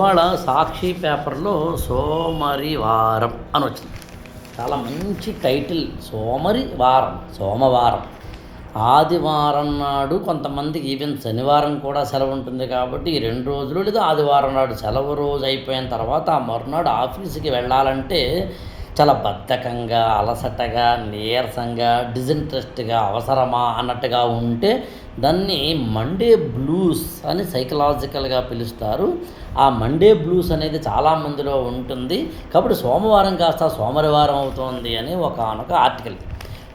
ఇవాళ సాక్షి పేపర్లో సోమరివారం అని వచ్చింది. చాలా మంచి టైటిల్ సోమరి వారం సోమవారం. ఆదివారం నాడు కొంతమందికి ఈవెన్ శనివారం కూడా సెలవు ఉంటుంది కాబట్టి ఈ రెండు రోజులు లేదా ఆదివారం నాడు సెలవు రోజు అయిపోయిన తర్వాత ఆ మరునాడు ఆఫీస్కి వెళ్ళాలంటే చాలా బద్ధకంగా అలసటగా నీరసంగా డిజింట్రెస్ట్గా అవసరమా అన్నట్టుగా ఉంటే దాన్ని మండే బ్లూస్ అని సైకలాజికల్గా పిలుస్తారు. ఆ మండే బ్లూస్ అనేది చాలామందిలో ఉంటుంది. కాబట్టి సోమవారం కాస్త సోమవారం అవుతోంది అని ఒక ఆర్టికల్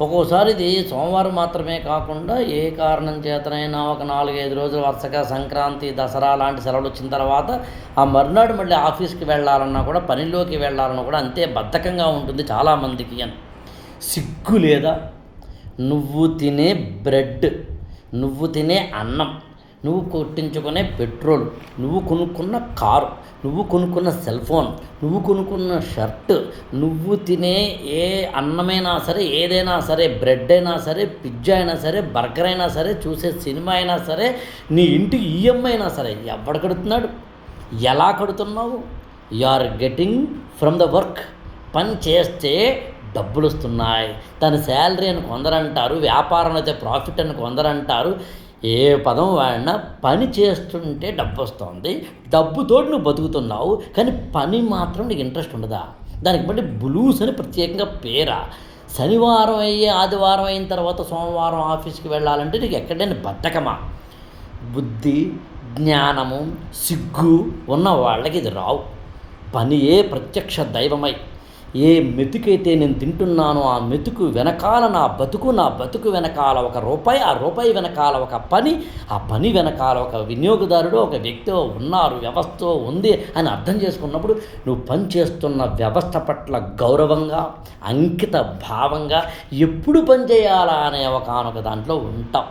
ఒక్కోసారి ఇది సోమవారం మాత్రమే కాకుండా ఏ కారణం చేతనైనా ఒక నాలుగైదు రోజులు వరుసగా సంక్రాంతి దసరా లాంటి సెలవులు వచ్చిన తర్వాత ఆ మర్నాడు మళ్ళీ ఆఫీస్కి వెళ్ళాలన్నా కూడా పనిలోకి వెళ్ళాలన్నా కూడా అంతే బద్ధకంగా ఉంటుంది చాలామందికి అని. సిగ్గు లేదా? నువ్వు తినే బ్రెడ్ నువ్వు తినే అన్నం నువ్వు కొట్టించుకునే పెట్రోల్ నువ్వు కొనుక్కున్న కారు నువ్వు కొనుక్కున్న సెల్ ఫోన్ నువ్వు కొనుక్కున్న షర్ట్ నువ్వు తినే ఏ అన్నమైనా సరే ఏదైనా సరే బ్రెడ్ అయినా సరే పిజ్జా అయినా సరే బర్గర్ అయినా సరే చూసే సినిమా అయినా సరే నీ ఇంటి ఈఎంఐ అయినా సరే ఎవడు కడుతున్నాడు? ఎలా కడుతున్నావు? You are getting from the work పని చేస్తే డబ్బులు వస్తున్నాయి. తన శాలరీ అని కొందరంటారు వ్యాపారం అయితే ప్రాఫిట్ అని కొందరంటారు. ఏ పదం వాడినా పని చేస్తుంటే డబ్బు వస్తుంది డబ్బుతోటి నువ్వు బతుకుతున్నావు కానీ పని మాత్రం నీకు ఇంట్రెస్ట్ ఉండదా? దానికి బట్టి బ్లూస్ అని ప్రత్యేకంగా పేరా. శనివారం అయ్యి ఆదివారం అయిన తర్వాత సోమవారం ఆఫీస్కి వెళ్ళాలంటే నీకు ఎక్కడైనా బద్ధకమా? బుద్ధి జ్ఞానము సిగ్గు ఉన్న వాళ్ళకి ఇది రావు. పనియే ప్రత్యక్ష దైవమై. ఏ మెతుకైతే నేను తింటున్నానో ఆ మెతుకు వెనకాల నా బతుకు నా బతుకు వెనకాల ఒక రూపాయి ఆ రూపాయి వెనకాల ఒక పని ఆ పని వెనకాల ఒక వినియోగదారుడు ఒక వ్యక్తి ఉన్నారు వ్యవస్థ ఉంది అని అర్థం చేసుకున్నప్పుడు నువ్వు పని చేస్తున్న వ్యవస్థ పట్ల గౌరవంగా అంకిత భావంగా ఎప్పుడు పని చేయాలా అనే ఒకనొక దాంట్లో ఉంటాం.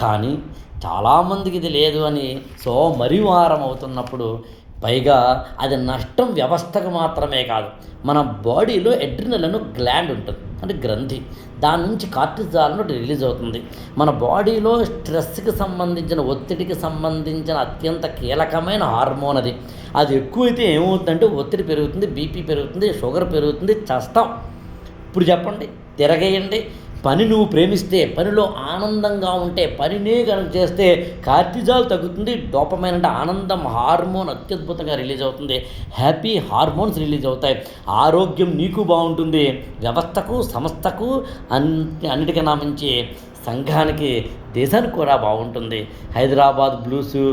కానీ చాలామందికి ఇది లేదు అని సో మరివారం అవుతున్నప్పుడు పైగా అది నష్టం వ్యవస్థకు మాత్రమే కాదు మన బాడీలో ఎడ్రినలను గ్లాండ్ ఉంటుంది అంటే గ్రంథి. దాని నుంచి కార్టిజాల్ను రిలీజ్ అవుతుంది. మన బాడీలో స్ట్రెస్కి సంబంధించిన ఒత్తిడికి సంబంధించిన అత్యంత కీలకమైన హార్మోన్ అది. అది ఎక్కువైతే ఏమవుతుందంటే ఒత్తిడి పెరుగుతుంది బీపీ పెరుగుతుంది షుగర్ పెరుగుతుంది చస్తాం. ఇప్పుడు చెప్పండి తిరగేయండి. పని నువ్వు ప్రేమిస్తే పనిలో ఆనందంగా ఉంటే పనినే కనుక చేస్తే కార్టిజాల్ తగ్గుతుంది డోపమైన అంటే ఆనందం హార్మోన్ అత్యద్భుతంగా రిలీజ్ అవుతుంది హ్యాపీ హార్మోన్స్ రిలీజ్ అవుతాయి. ఆరోగ్యం నీకు బాగుంటుంది వ్యవస్థకు సంస్థకు అన్ని అన్నిటికన్నా మించి సంఘానికి దేశానికి కూడా బాగుంటుంది. హైదరాబాద్ బ్లూసు